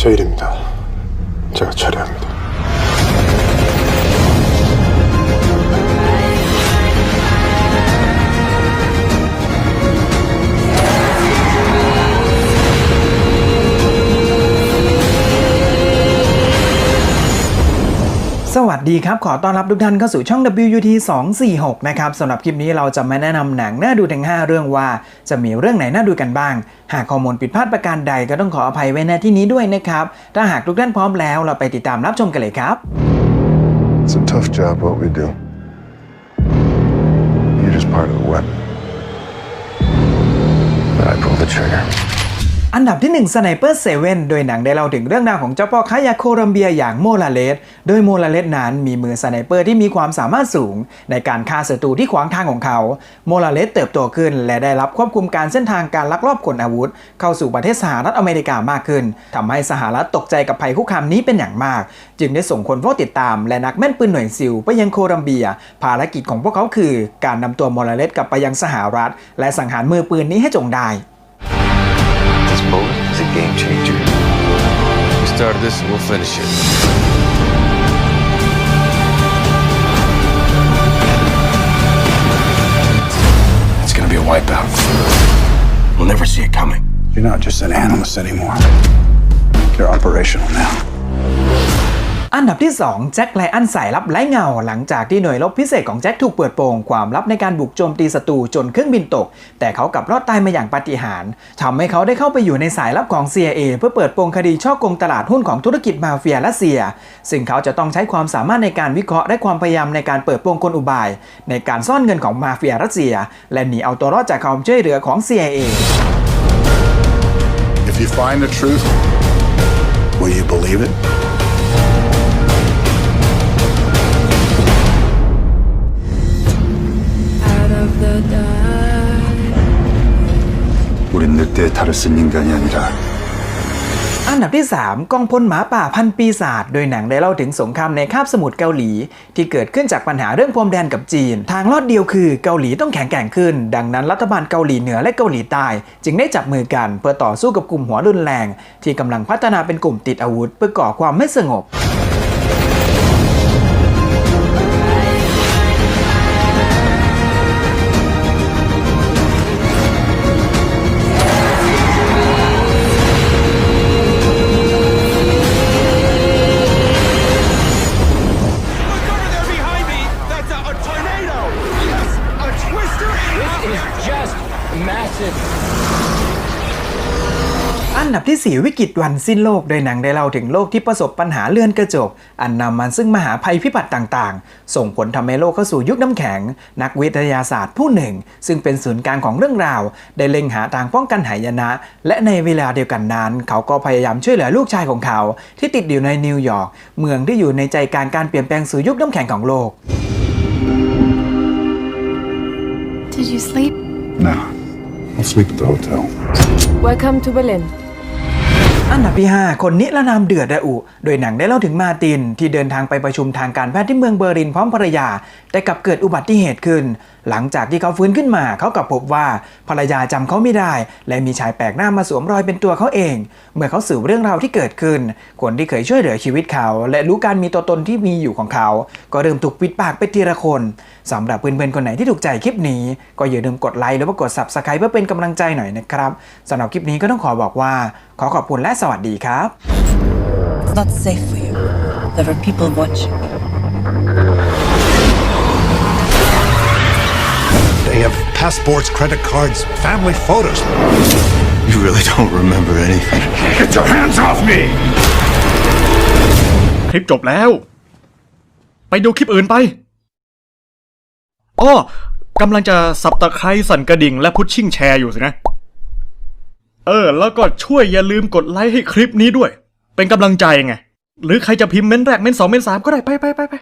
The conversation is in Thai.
제 일입니다. 제가 처리합니다.. สวัสดีครับ ขอต้อนรับทุกท่านเข้าสู่ช่อง WUT 246 นะครับสำหรับคลิปนี้เราจะมาแนะนำหนังน่าดูทั้ง 5 เรื่องว่า จะมีเรื่องไหนน่าดูกันบ้าง หากข้อมูลผิดพลาดประการใดก็ต้องขออภัยไว้ในที่นี้ด้วยนะครับ ถ้าหากทุกท่านพร้อมแล้วเราไปติดตามรับชมกันเลยครับ It's a tough job, what we do. You're just part of the weapon. But I pull the trigger. อันดับที่ 1 Sniper 7 โดยหนังได้เล่าถึงเรื่องราวของเจ้าพ่อค้ายาโคลัมเบียอย่างโมลาเลส โดยโมลาเลสนั้นมีมือสไนเปอร์ที่มีความสามารถสูง ในการฆ่าศัตรูที่ขวางทางของเขา โมลาเลสเติบโตขึ้น และได้รับควบคุมการเส้นทางการลักลอบขนอาวุธ เข้าสู่ประเทศสหรัฐอเมริกามากขึ้นทำให้สหรัฐตกใจกับภัยคุกคามนี้เป็นอย่างมาก จึงได้ส่งคนเฝ้าติดตาม และนักแม่นปืนหน่วยซิลไปยังโคลัมเบีย ภารกิจของพวกเขาคือ การนำตัวโมลาเลสกลับไปยังสหรัฐ และสังหารมือปืนนี้ให้จงได้ game changer. We started this and we'll finish it. It's gonna be a wipeout. We'll never see it coming. You're not just an analyst anymore. You're operational now. อันดับที่ 2 แจ็คไลอันสายลับไร้เงา หลังจากที่หน่วยรบพิเศษของแจ็คถูกเปิดโปงความลับในการบุกโจมตีศัตรูจนเครื่องบินตก แต่เขากลับรอดตายมาอย่างปาฏิหาริย์ทำให้เขาได้เข้าไปอยู่ในสายลับของ CIA เพื่อเปิดโปงคดีช่อกงตลาดหุ้นของธุรกิจมาเฟียรัสเซีย ซึ่งเขาจะต้องใช้ความสามารถในการวิเคราะห์และความพยายามในการเปิดโปงกลอุบาย ในการซ่อนเงินของมาเฟียรัสเซีย และหนีเอาตัวรอดจากความช่วยเหลือของ CIA If you find the truth, will you believe it? 우린 늑대의 탈을 쓴 인간이 아니라 อันดับที่ 3 กองพลหมาป่าพันปีศาจโดยหนังได้เล่าถึงสงครามในคาบสมุทรเกาหลี ที่เกิดขึ้นจากปัญหาเรื่องพรมแดนกับจีน ทางรอดเดียวคือเกาหลีต้องแข็งแกร่งขึ้น ดังนั้นรัฐบาลเกาหลีเหนือและเกาหลีใต้ จึงได้จับมือกันเพื่อต่อสู้กับกลุ่มหัวรุนแรง ที่กำลังพัฒนาเป็นกลุ่มติดอาวุธ เพื่อก่อความไม่สงบ massive. อันดับที่ 4 วิกฤตวันสิ้นโลก โดยหนังได้เล่าถึงโลกที่ประสบปัญหาเลือนกระจก อันนำมาซึ่งมหาภัยพิบัติต่างๆ ส่งผลทำให้โลกเข้าสู่ยุคน้ำแข็ง นักวิทยาศาสตร์ผู้หนึ่ง ซึ่งเป็นศูนย์กลางของเรื่องราว ได้เล็งหาทางป้องกันหายนะ และในเวลาเดียวกันนั้น เขาก็พยายามช่วยเหลือลูกชายของเขา ที่ติดอยู่ในนิวยอร์กเมืองที่อยู่ในใจกลารการเปลี่ยนแปลงสู่ยุคน้ำแข็งของโลก Did you sleep? No. I'll sleep at the hotel. Welcome to Berlin. อันดับที่ 5 คนนิรนามเดือดระอุ โดยหนังได้เล่าถึงมาร์ติน ที่เดินทางไปประชุมทางการแพทย์ที่เมืองเบอร์ลินพร้อมภรรยา แต่กลับเกิดอุบัติเหตุขึ้นหลังจากที่เขาฟื้นขึ้นมาเขากลับพบว่าภรรยาจำเขาไม่ได้ และมีชายแปลกหน้ามาสวมรอยเป็นตัวเขาเอง เมื่อเขาสืบเรื่องราวที่เกิดขึ้น คนที่เคยช่วยเหลือชีวิตเขา และรู้การมีตัวตนที่มีอยู่ของเขา ก็เริ่มถูกปิดปากไปทีละคนสำหรับเพื่อนๆคนไหนที่ถูกใจคลิปนี้ ก็อย่าลืมกดไลค์หรือว่ากด subscribe เพื่อเป็นกำลังใจหน่อยนะครับสำหรับคลิปนี้ก็ต้องขอบอกว่า ขอขอบคุณและสวัสดีครับ It's not safe for you. There are people watching. Passports, credit cards, family photos. You really don't remember anything. Get your hands off me! คลิปจบแล้ว ไปดูคลิปอื่นไปอ้อกำลังจะสับตะไคร้สั่นกระดิ่งและพุชชิ่งแชร์อยู่สินะ เออ แล้วก็ช่วยอย่าลืมกดไลค์ให้คลิปนี้ด้วย เป็นกำลังใจไง หรือใครจะพิมพ์เม้นแรกเม้นสองเม้นสามก็ได้ไปไปไปไป